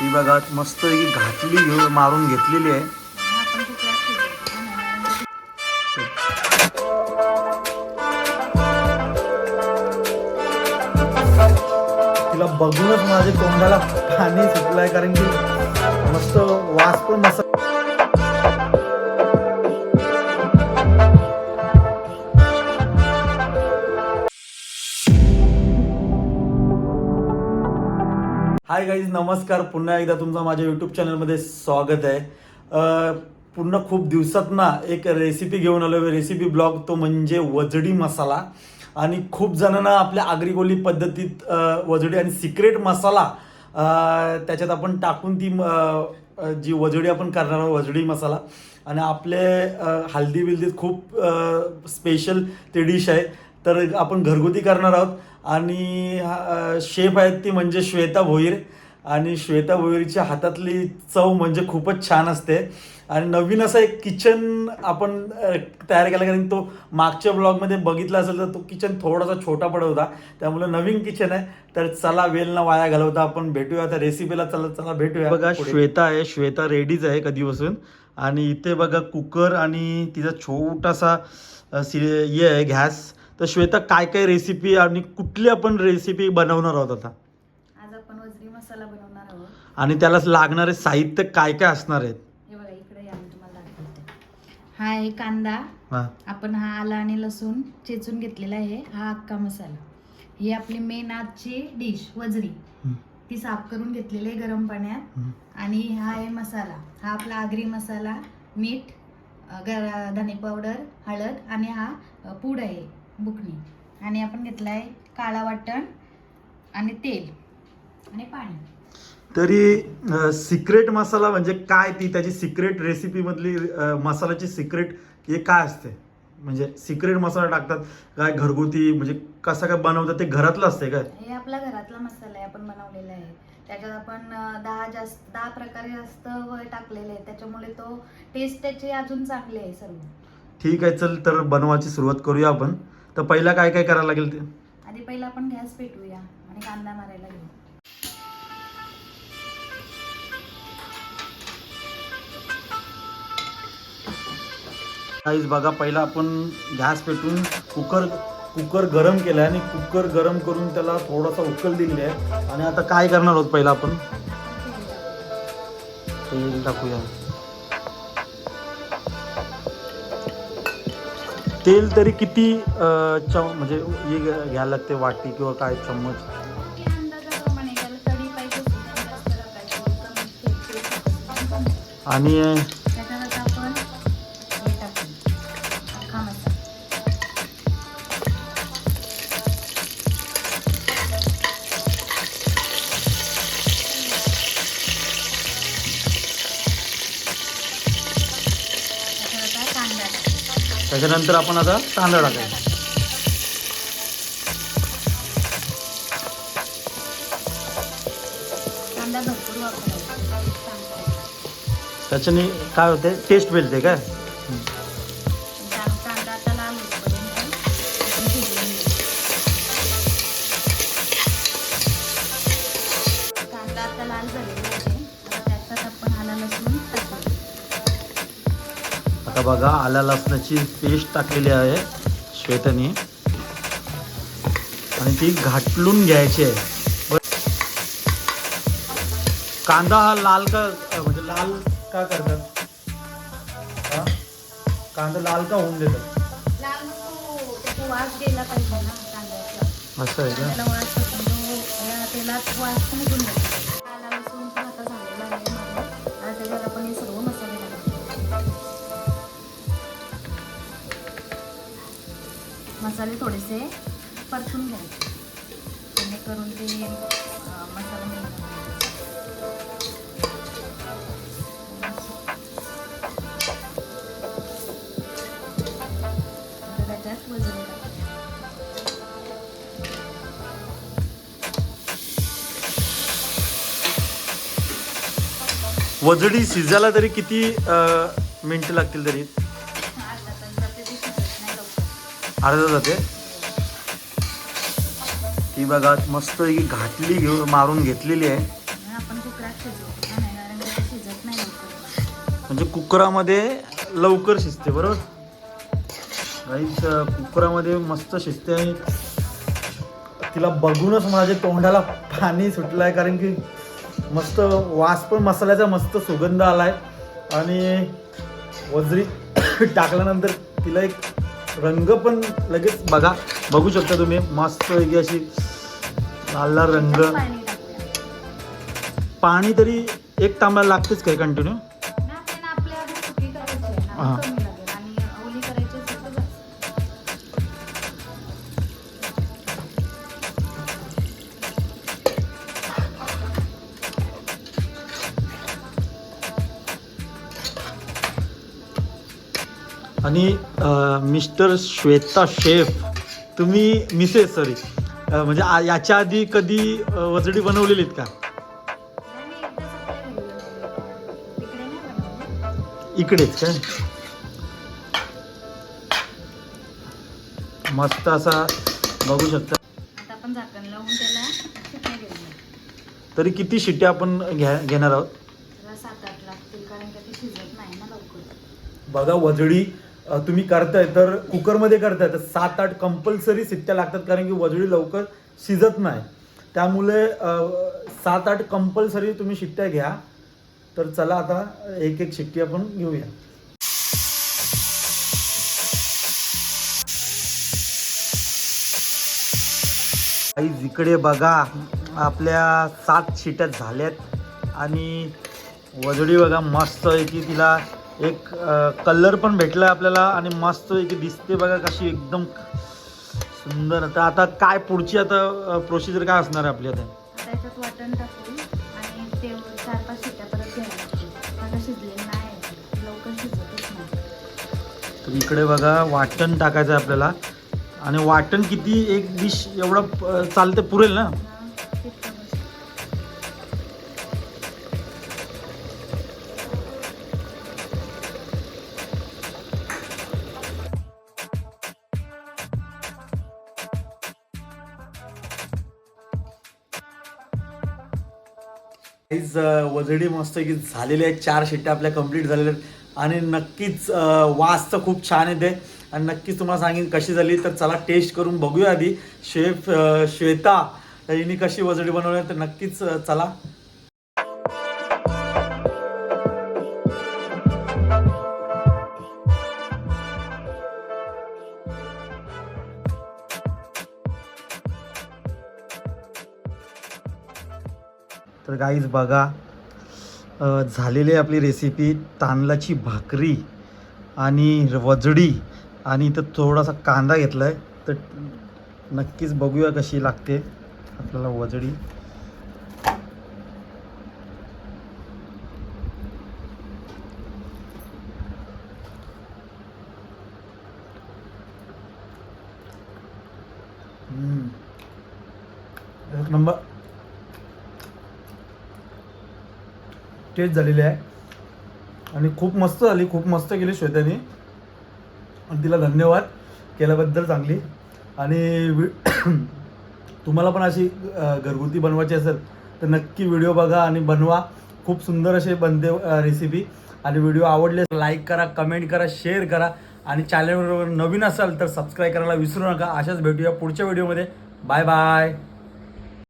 ती बघा मस्त घातली घेऊन मारून घेतलेली आहे. तिला बघूनच माझ्या तोंडाला पाणी सुटलंय कारण की मस्त वास पण मस्त हाय गाईज नमस्कार. पुन्हा एकदा तुमचं माझ्या यूट्यूब चॅनलमध्ये स्वागत आहे. पूर्ण पुन्हा खूप दिवसात ना एक रेसिपी घेऊन आलो रेसिपी ब्लॉग तो म्हणजे वजडी मसाला. आणि खूप जणांना आपल्या आगरी पद्धतीत वजडी आणि सिक्रेट मसाला त्याच्यात आपण टाकून ती जी वजडी आपण करणार आहोत वजडी मसाला. आणि आपले हल्दी बिल्दीत खूप स्पेशल ते डिश आहे. तर आपण घरगुती करणार आहोत. आणि शेफ आहेत ती म्हणजे श्वेता भोईर. आणि श्वेता भोईरच्या हातातली चव म्हणजे खूपच छान असते. आणि नवीन असं एक किचन आपण तयार केला. कारण तो मागच्या ब्लॉगमध्ये बघितला असेल तर तो किचन थोडासा छोटा पडत होता. त्यामुळे नवीन किचन आहे. तर चला वेल न वाया घालवता. आपण भेटूया. आता रेसिपीला चला चला भेटूया. बघा श्वेता आहे. श्वेता रेडीच आहे कधीपासून. आणि इथे बघा कुकर आणि तिचा छोटासा सि हे आहे गॅस. तर श्वेता काय काय रेसिपी आणि कुठली आपण रेसिपी बनवणार आहोत आता? आज आपण वजरी मसाला बनवणार आहोत. आणि त्याला लागणारे साहित्य काय काय असणार आहेत? हे बघा इकडे या मी तुम्हाला दाखवते. हा आहे कांदा. हा. आपण हा आला आणि लसूण चेचून घेतलेला आहे. हा अक्का मसाला. ही आपली मेन आजची डिश वजरी. हम्म. ती साफ करून घेतलेली आहे गरम पाण्यात. हम्म. आणि हा आहे मसाला. हा आपला आगरी मसाला मीठ अ, गर धने पावडर हळद आणि हा अ, पूड आहे. बुकणी आणि आपण घेतला आहे काळा वाटण आणि तेल आणि पाणी. तरी सिक्रेट मसाला म्हणजे काय ती? त्याची सिक्रेट रेसिपी मधली मसाल्याची सिक्रेट हे काय असते? म्हणजे सिक्रेट मसाला टाकतात काय घरगुती म्हणजे कसं काय बनवतात ते घरातलं असते काय? हे आपला घरातला मसाला आहे आपण बनवलेला आहे. त्याच्यात आपण दहा जास्त दहा प्रकारे जास्त टाकलेले आहे त्याच्यामुळे तो टेस्ट त्याची अजून चांगली आहे सर्व. ठीक आहे चल तर बनवायची सुरुवात करूया आपण. तर पहिला काय काय करायला लागेल ते? आधी पहिला आपण गॅस पेटवूया आणि कांदा मारायला घेऊ. काहीच बघा पहिला आपण गॅस पेटून कुकर कुकर गरम केलाय आणि कुकर गरम करून त्याला थोडासा उकल दिली आहे. आणि आता काय करणार आहोत पहिला आपण? तेल टाकूया. तेल तरी किती अं, चम म्हणजे हे घ्या- घ्यायला लागते वाटी किंवा काय चम्मच? आणि त्याच्यानंतर आपण आता तांदळ टाकायचा. त्याच्याने काय होते? टेस्ट मिळते काय? आता बघा आल्या लसणाची पेस्ट टाकलेली आहे श्वेताने. आणि ती घाटलून घ्यायची आहे. कांदा हा लाल का म्हणजे लाल का करतात? हा? कांदा लाल का होऊन देतात? लाल नको त्याचा वास गेला पाहिजे ना कांद्याचा. असं आहे का? त्याला वास येतो. तो या तेलात वास निघून जातो. मसाले थोडेसे परतून घ्यायचे. जेणेकरून ते मसाला त्याच्यात वजन वजडी शिजायला तरी किती अं, लागतील तरी? अर्धा जाते ती बघा मस्त घाटली घेऊन मारून घेतलेली आहे. म्हणजे कुकरामध्ये लवकर शिजते बरोबर? गाईच कुकरामध्ये मस्त शिजते आणि तिला बघूनच माझ्या तोंडाला पाणी सुटलं आहे कारण की मस्त वास पण मसाल्याचा मस्त सुगंध आलाय. आणि वजरी टाकल्यानंतर तिला एक रंग पण लगेच बघा. बघू शकता तुम्ही मस्त अशी लाल लाल रंग. पाणी तरी एक तांब्या लागतेच काय कंटिन्यू हा. आणि मिस्टर श्वेता शेफ तुम्ही मिसेस सॉरी म्हणजे याच्या आधी कधी वजडी बनवलेलीत का. इकडेच काय मस्त असा बघू शकता. आता आपण झाकण लावून त्याला शिट्ट्या घेऊया तरी किती शिट्ट्या आपण घ्या घेणार आहोत? बघा वजडी तुम्ही करताय तर कुकरमध्ये करताय तर सात आठ कंपल्सरी शिट्ट्या लागतात कारण की वजळी लवकर शिजत नाही. त्यामुळे सात आठ कंपल्सरी तुम्ही शिट्ट्या घ्या. तर चला आता एक एक शिट्टी आपण घेऊया. काही इकडे बघा आपल्या सात शिट्या झाल्यात. आणि वजडी बघा मस्त आहे की तिला एक कलर पण भेटला आपल्याला आणि मस्त आहे की दिसते बघा कशी एकदम सुंदर. आता आता काय पुढची आता प्रोसिजर काय असणार आहे आपली आता? आता याच्यात वाटण टाकू आणि ते चार पाच शिट्ट्या परत घ्यायला लागतील आता शिजले नाही. लवकर शिजतच नाही. तर इकडे बघा वाटण टाकायचं आहे आपल्याला. आणि वाटण किती एक डिश एवढं चालते पुरेल ना? काहीच वजडी मस्त की झालेले आहेत चार शिट्ट्या आपल्या कंप्लीट झालेल्या आहेत. आणि नक्कीच वास तर खूप छान येते. आणि नक्कीच तुम्हाला सांगेन कशी झाली तर चला टेस्ट करून बघूया आधी. शेफ श्वेता हिने कशी वजडी बनवली तर नक्कीच चला तर गाईज बघा. झालेली आहे आपली रेसिपी तांदळाची भाकरी आणि वजडी. आणि इथं थोडासा कांदा घेतला आहे तर नक्कीच बघूया कशी लागते आपल्याला वजडी. एक नंबर. टेस्ट झालेली आहे. आणि खूप मस्त झाली खूप मस्त केली श्वेताने. आणि तिला धन्यवाद केल्याबद्दल चांगली. आणि वि- तुम्हाला पण अशी घरगुती बनवायची असेल तर नक्की व्हिडिओ बघा आणि बनवा. खूप सुंदर असे बनते रेसिपी आणि व्हिडिओ आवडले लाईक करा कमेंट करा शेअर करा. आणि चॅनलवर नवीन असाल तर सबस्क्राईब करायला विसरू नका. अशाच भेटूया पुढच्या व्हिडिओमध्ये बाय बाय